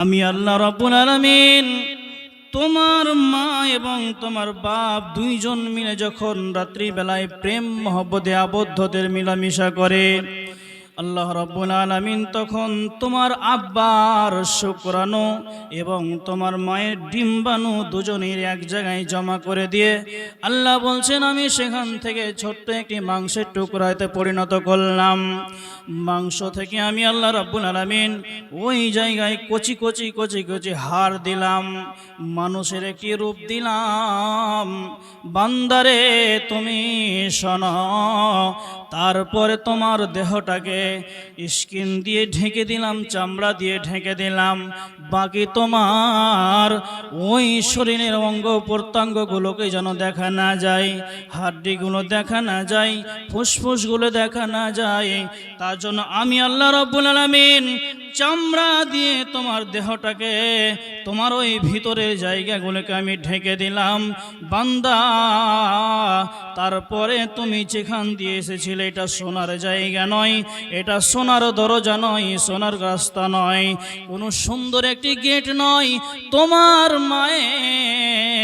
আমি আল্লাহ রব্বুল আলামিন, তোমার মা এবং তোমার বাপ দুইজন মিলে যখন রাত্রিবেলায় প্রেম, মহব্বতে আবদ্ধদের মিলামিশা করে আল্লাহ রব্বুল আলামিন তখন তোমার আব্বার শুক্রাণু এবং তোমার মায়ের ডিম্বাণু দুজনের এক জায়গায় জমা করে দিয়ে আল্লাহ বলছেন, আমি সেখান থেকে ছোট্ট একটি মাংসের টুকরাতে পরিণত করলাম। মাংস থেকে আমি আল্লাহ রব্বুল আলামিন ওই জায়গায় কচি কচি কচি কচি হাড় দিলাম, মানুষের একটি রূপ দিলাম। বান্দারে, তুমি শোন, তারপরে তোমার দেহটাকে স্কিন দিয়ে ঢেকে দিলাম, চামড়া দিয়ে ঢেকে দিলাম। বাকি তোমার ওই শরীরের অঙ্গ প্রত্যঙ্গগুলোকে যেন দেখা না যায়, হাড্ডিগুলো দেখা না যায়, ফুসফুসগুলো দেখা না যায়। তার জন্য আমি আল্লাহ রব্বুল আলামিন চামড়া দিয়ে তোমার দেহটাকে, তোমার ওই ভিতরের জায়গাগুলোকে আমি ঢেকে দিলাম। বান্দা তারপরে তুমি যেখান দিয়ে এসেছিলে, এটা সোনার জায়গা নয়, এটা সোনার দরজা নয়, সোনার রাস্তা নয়, কোনো সুন্দর একটি গেট নয়, তোমার মায়ের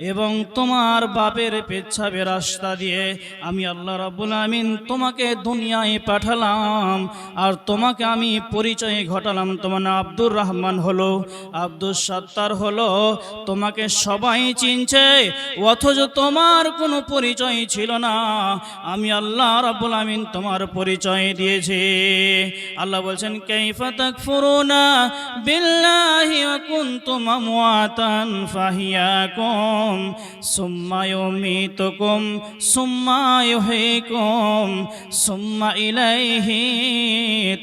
এবং তোমার বাপের পেচ্ছাবে রাস্তা দিয়ে আমি আল্লাহ রাব্বুল আমিন তোমাকে দুনিয়ায় পাঠালাম। আর তোমাকে আমি পরিচয় ঘটালাম। তোমার আব্দুর রহমান হলো। আব্দুল সত্তার হলো। তোমাকে সবাই চিনছে, অথচ তোমার কোনো পরিচয় ছিল না। আমি আল্লাহ রাব্বুল আমিন তোমার পরিচয় দিয়েছি। আল্লাহ বলছেন, কাইফা তাকফুরুনা বিল্লাহি কুনতুম আমওয়াতান ফাহিয়াকুম সুম্মা ইউমিতুকুম সুম্মা ইউহয়িকুম সুম্মা ইলাইহি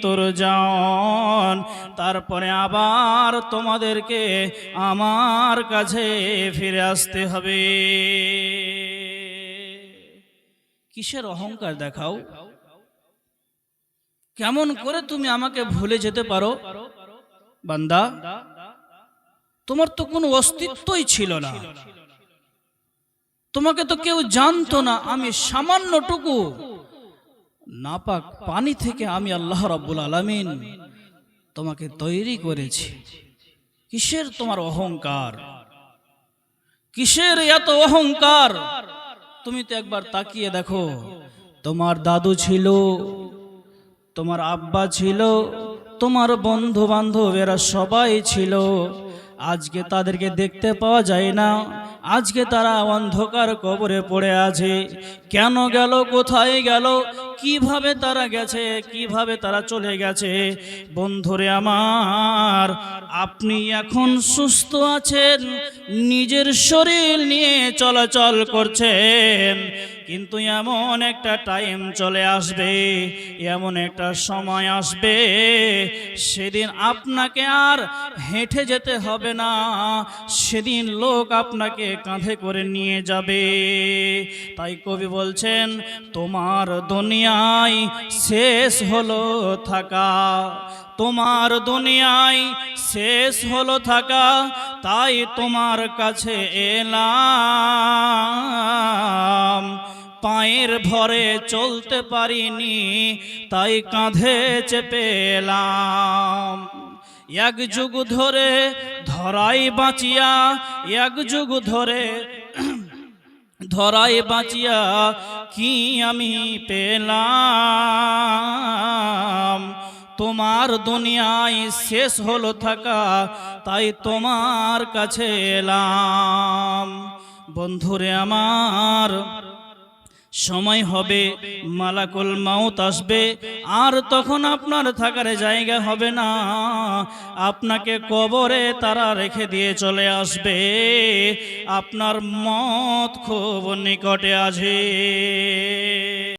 তুরজাউন। তারপরে আবার তোমাদেরকে আমার কাছে ফিরে আসতে হবে। কিসের অহংকার দেখাও? কেমন করে তুমি আমাকে ভুলে যেতে পারো? বান্দা, তোমার তো কোনো অস্তিত্বই ছিল না। তোমাকে তো কেউ জানতো না, আমি সামান্যটুকু। নাপাক পানি থেকে আমি আল্লাহ রাব্বুল আলামিন তোমাকে তৈরি করেছি। কিসের তোমার অহংকার? কিসের এত অহংকার? তুমি তো একবার তাকিয়ে দেখো, তোমার দাদু ছিল, তোমার আব্বা ছিল, তোমার বন্ধু বান্ধব এরা সবাই ছিল আজকে তাদেরকে দেখতে পাওয়া যায় না। আজকে তারা অন্ধকার কবরে পড়ে আছে। কেন গেল? কোথায় গেল? কীভাবে তারা গেছে? কীভাবে তারা চলে গেছে? বন্ধুরে আমার, আপনি এখন সুস্থ আছেন, নিজের শরীর নিয়ে চলাচল করছেন। কিন্তু এমন একটা টাইম চলে আসবে, এমন একটা সময় আসবে, সেদিন আপনাকে আর হেঁটে যেতে হবে না, সেদিন লোক আপনাকে কাঁধে করে নিয়ে যাবে। তাই কবি বলছেন, তোমার দুনিয়ায় শেষ হলো থাকা, তোমার দুনিয়ায় শেষ হলো থাকা, তাই তোমার কাছে এলাম। ভরে চলতে পারিনি, তাই কাঁধে চেপে এলাম। এক যুগ ধরে ধরাই বাঁচিয়া, এক যুগ ধরে ধরাই বাঁচিয়া কি আমি পেলাম? তোমার দুনিয়ায় শেষ হলো থাকা, তাই তোমার কাছে এলাম। বন্ধুরে আমার সময় হবে, মালাকুল মাউত আসবে, আর তখন আপনার থাকার জায়গা হবে না। আপনাকে কবরে তারা রেখে দিয়ে চলে আসবে। আপনার মত খুব নিকটে আছে।